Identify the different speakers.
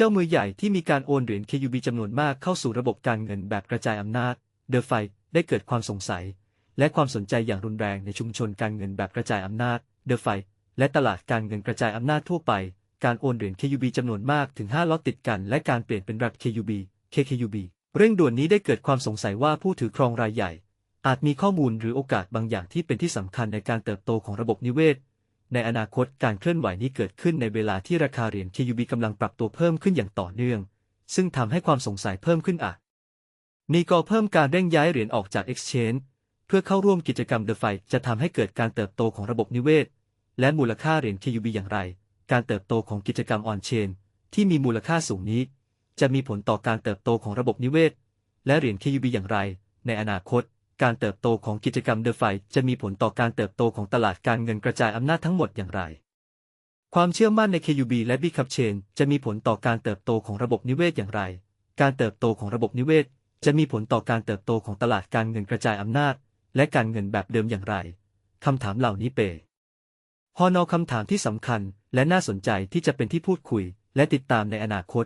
Speaker 1: เจ้ามือใหญ่ที่มีการโอนเหรียญ KUB จำนวนมากเข้าสู่ระบบการเงินแบบกระจายอำนาจ เดอไฟได้เกิดความสงสัย และความสนใจอย่างรุนแรงในชุมชนการเงินแบบกระจายอำนาจ เดอไฟและตลาดการเงินกระจายอำนาจทั่วไป การโอนเหรียญ KUB จำนวนมากถึง 5 ล็อตติดกัน และการเปลี่ยนเป็นรัฐ KUB KKUB เร่งด่วนนี้ได้เกิดความสงสัยว่าผู้ถือครองรายใหญ่ อาจมีข้อมูลหรือโอกาสบางอย่างที่เป็นที่สำคัญในการเติบโตของระบบนิเวศ ในอนาคตการเคลื่อนไหวนี้เกิดขึ้นในเวลาที่ราคาเหรียญ KUB กำลังปรับตัวเพิ่มขึ้นอย่างต่อเนื่อง ซึ่งทำให้ความสงสัยเพิ่มขึ้นอาจมีกอเพิ่มการเร่งย้ายเหรียญออกจาก Exchange เพื่อเข้าร่วมกิจกรรม The Fight จะทำให้เกิดการเติบโตของระบบนิเวศ และมูลค่าเหรียญ KUB อย่างไร การเติบโตของกิจกรรมออนเชนที่มีมูลค่าสูงนี้ จะมีผลต่อการเติบโตของระบบนิเวศ และเหรียญ KUB อย่างไร ในอนาคต การเติบโตของกิจกรรม The Fight จะมีผลต่อการเติบโตของตลาดการเงินกระจายอำนาจทั้งหมดอย่างไร ความเชื่อมั่นใน KUB และ b c a p Chain จะมีผลต่อการเติบโตของระบบนิเวศอย่างไร การเติบโตของระบบนิเวศ จะมีผลต่อการเติบโตของตลาดการเงินกระจายอำนาจ และการเงินแบบเดิมอย่างไรคำถามเหล่านี้เปฮอนอคำถามที่สำคัญ และน่าสนใจที่จะเป็นที่พูดคุย และติดตามในอนาคต